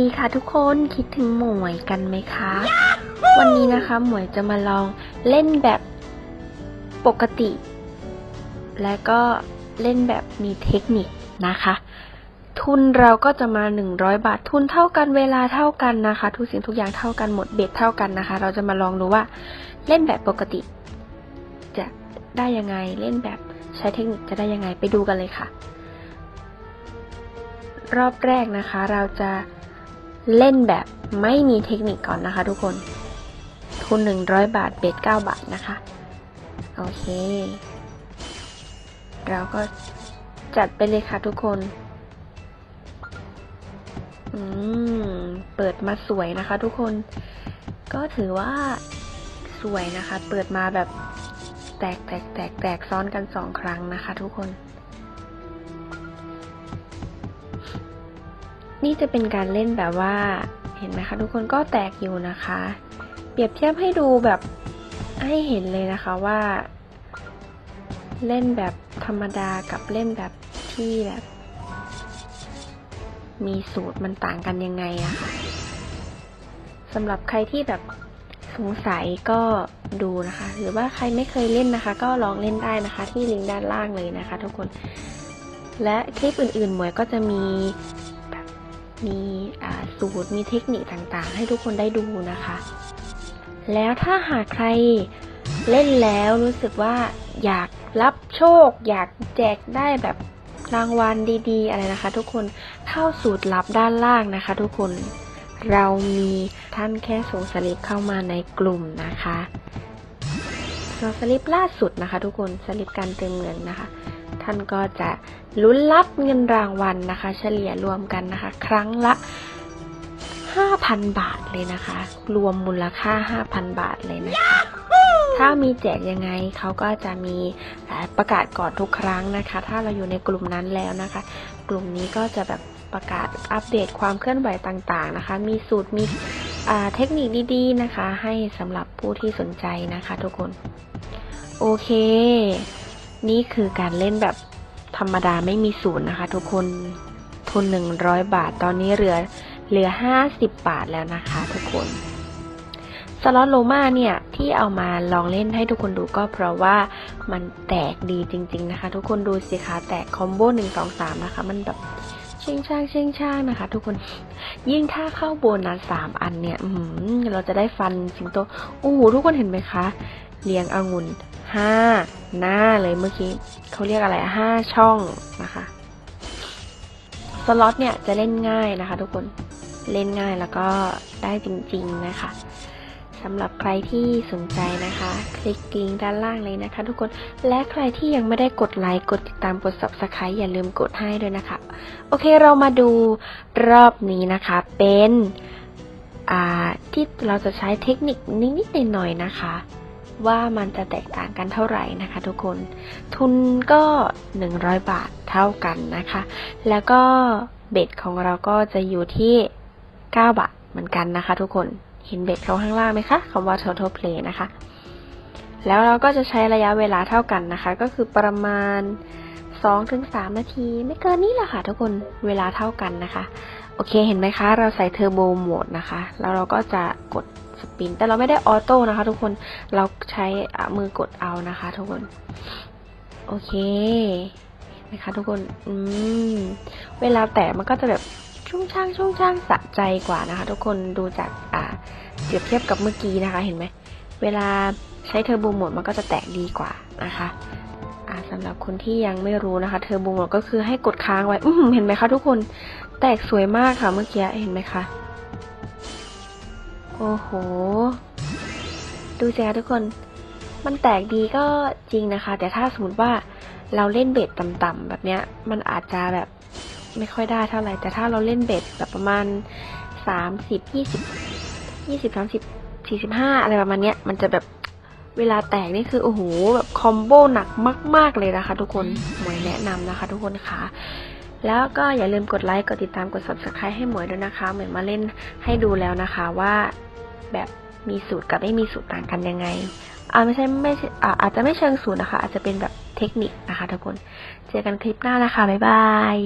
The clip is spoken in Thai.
ดีค่ะทุกคนคิดถึงหมวยกันไหมคะ วันนี้นะคะหมวยจะมาลองเล่นแบบปกติ และก็เล่นแบบมีเทคนิคนะคะ ทุนเราก็จะมา 100 บาททุนเท่ากันเวลาเท่ากันนะคะ ทุกสิ่งทุกอย่างเท่ากันหมดเบ็ดเท่ากันนะคะ เราจะมาลองดูว่าเล่นแบบปกติ จะได้ยังไงเล่นแบบใช้เทคนิคจะได้ยังไงไปดูกันเลยค่ะ รอบแรกนะคะ เราจะเล่นแบบไม่มีเทคนิคก่อนนะคะ ทุกคน ทุน 100 บาท เบ็ด9บาทนะคะ โอเค เราก็จัดไปเลยค่ะทุกคน อืม เปิดมาสวยนะคะ ทุกคน ก็ถือว่าสวยนะคะ เปิดมาแบบแตกแตกแตกแตกซ้อนกันสองครั้งนะคะ ทุกคน นี่จะเป็นการเล่นแบบว่า เห็นไหมคะ ทุกคนก็แตกอยู่นะคะ เปรียบเทียบให้ดูแบบให้เห็นเลยนะคะว่า เล่นแบบธรรมดากับเล่นแบบที่แบบ มีสูตรมันต่างกันยังไงอะค่ะสำหรับใครที่แบบสงสัยก็ดูนะคะ หรือว่าใครไม่เคยเล่นนะคะ ก็ลองเล่นได้นะคะ ที่ลิงก์ด้านล่างเลยนะคะ ทุกคน และคลิปอื่นๆ หมวยก็จะมี มีสูตรมีเทคนิคต่างๆ ให้ทุกคนได้ดูนะคะ แล้วถ้าหากใครเล่นแล้วรู้สึกว่าอยากรับโชค อยากแจกได้แบบรางวัลดีๆ อะไรนะคะ ทุกคนเข้าสูตรลับด้านล่างนะคะ ทุกคนเรามีท่านแค่ส่งสลิปเข้ามาในกลุ่มนะคะสลิปล่าสุดนะคะ ทุกคนสลิปการเติมเงินนะคะ ท่านก็จะลุ้นรับเงินรางวัลนะคะ เฉลี่ยรวมกันนะคะ ครั้งละ 5,000 บาทเลยนะคะ รวมมูลค่า 5,000 บาทเลยนะคะ ถ้ามีแจกยังไงเขาก็จะมีประกาศก่อนทุกครั้งนะคะ ถ้าเราอยู่ในกลุ่มนั้นแล้วนะคะ กลุ่มนี้ก็จะแบบประกาศอัปเดตความเคลื่อนไหวต่างๆนะคะ มีสูตรมีเทคนิคดีๆนะคะ ให้สำหรับผู้ที่สนใจนะคะทุกคน โอเค นี่คือการเล่นแบบธรรมดาไม่มีศูนย์นะคะ ทุกคนทุน 100 บาท ตอนนี้เหลือเหลือ 50 บาทแล้วนะคะ ทุกคนสล็อตโลมาเนี่ยที่เอามาลองเล่นให้ทุกคนดูก็เพราะว่ามันแตกดีจริง ๆนะคะ ทุกคนดูสิคะแตกคอมโบหนึ่งสอสามนะคะ มันแบบเชิงช่างเชิงช่างนะคะ ทุกคนยิ่งถ้าเข้าโบนัสสามอันเนี่ยหือเราจะได้ฟันสิงโตโอ้โหทุกคนเห็นไหมคะ เรียงองุ่นห้าหน้าเลยเมื่อกี้เขาเรียกอะไรอะห้าช่องนะคะสล็อตเนี่ยจะเล่นง่ายนะคะ ทุกคนเล่นง่ายแล้วก็ได้จริง ๆนะคะสำหรับใครที่สนใจนะคะ คลิกลิงก์ด้านล่างเลยนะคะ ทุกคนและใครที่ยังไม่ได้กดไลค์กดติดตามกด subscribe อย่าลืมกดให้ด้วยนะคะ โอเคเรามาดูรอบนี้นะคะ เป็นที่เราจะใช้เทคนิคนิดๆหน่อยๆนะคะ ว่ามันจะแตกต่างกันเท่าไหร่นะคะทุกคน ทุนก็ 100 บาทเท่ากันนะคะ แล้วก็เบ็ดของเราก็จะอยู่ที่ 9 บาทเหมือนกันนะคะ ทุกคนเห็นเบ็ดเขาข้างล่างไหมคะคำว่า total play นะคะ แล้วเราก็จะใช้ระยะเวลาเท่ากันนะคะ ก็คือประมาณ 2-3 นาที ไม่เกินนี้แหละค่ะทุกคนเวลาเท่ากันนะคะ โอเคเห็นไหมคะ เราใส่เทอร์โบโหมดนะคะ แล้วเราก็จะกด ปินแต่เราไม่ได้ออโต้นะคะ ทุกคนเราใช้มือกดเอานะคะ ทุกคน โอเคนไหมคะทุกคนอืมเวลาแตะมันก็จะแบบชุ่งช่างชุ่งช่างสะใจกว่านะคะ ทุกคนดูจากอ่าเปรียบเทียบกับเมื่อกี้นะคะ เห็นไหมเวลาใช้เทอร์โบโหมดมันก็จะแตกดีกว่านะคะสำหรับคนที่ยังไม่รู้นะคะ เทอร์โบโหมดก็คือให้กดค้างไว้ อืเห็นไหมคะทุกคน แตกสวยมากค่ะเมื่อกี้เห็นไหมคะ โอ้โห ดูสิคะทุกคน มันแตกดีก็จริงนะคะ แต่ถ้าสมมติว่าเราเล่นเบ็ดต่ำๆแบบเนี้ย มันอาจจะแบบไม่ค่อยได้เท่าไหร่ แต่ถ้าเราเล่นเบ็ดแบบประมาณสามสิบยี่สิบยี่สิบสามสิบสี่สิบห้าอะไรประมาณเนี้ย มันจะแบบเวลาแตกนี่คือโอ้โหแบบคอมโบหนักมาก ๆเลยนะคะ ทุกคนหมวยแนะนำนะคะ ทุกคนค่ะ แล้วก็อย่าลืมกดไลค์ กดติดตาม กด subscribe ให้หมวยด้วยนะคะเหมือนมาเล่นให้ดูแล้วนะคะว่าแบบมีสูตรกับไม่มีสูตรต่างกันยังไงอ่าไม่ใช่ไม่ใช่อ่าอาจจะไม่เชิงสูตรนะคะ อาจจะเป็นแบบเทคนิคนะคะทุกคน เจอกันคลิปหน้านะคะ บ๊ายบาย